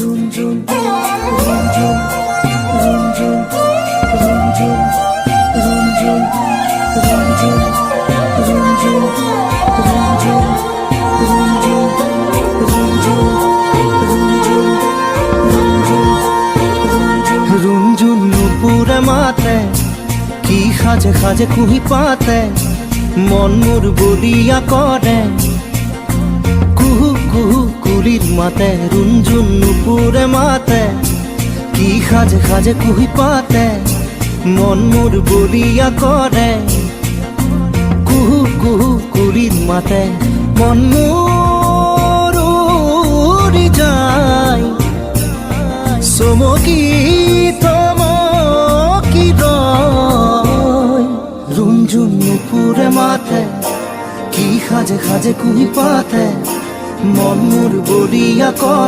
রুনঝুন রুনঝুন রুনঝুন মাতে কি কুহি পাতে মন মোৰ বলিয়া কৰে মাতে রুনঝুন নুপুরে মাতে, কি সাজে সাজে কুহি পাতে, মন মোৰ বলিয়া কৰে কুহু কুহু কুলির মাতে, মন মোৰ উৰি যায়। চমকি থমকি রয়। রুনঝুন নুপুরে মাথে কি সাজে সাজে কুহি পাতে মন মোৰ বলিয়া কর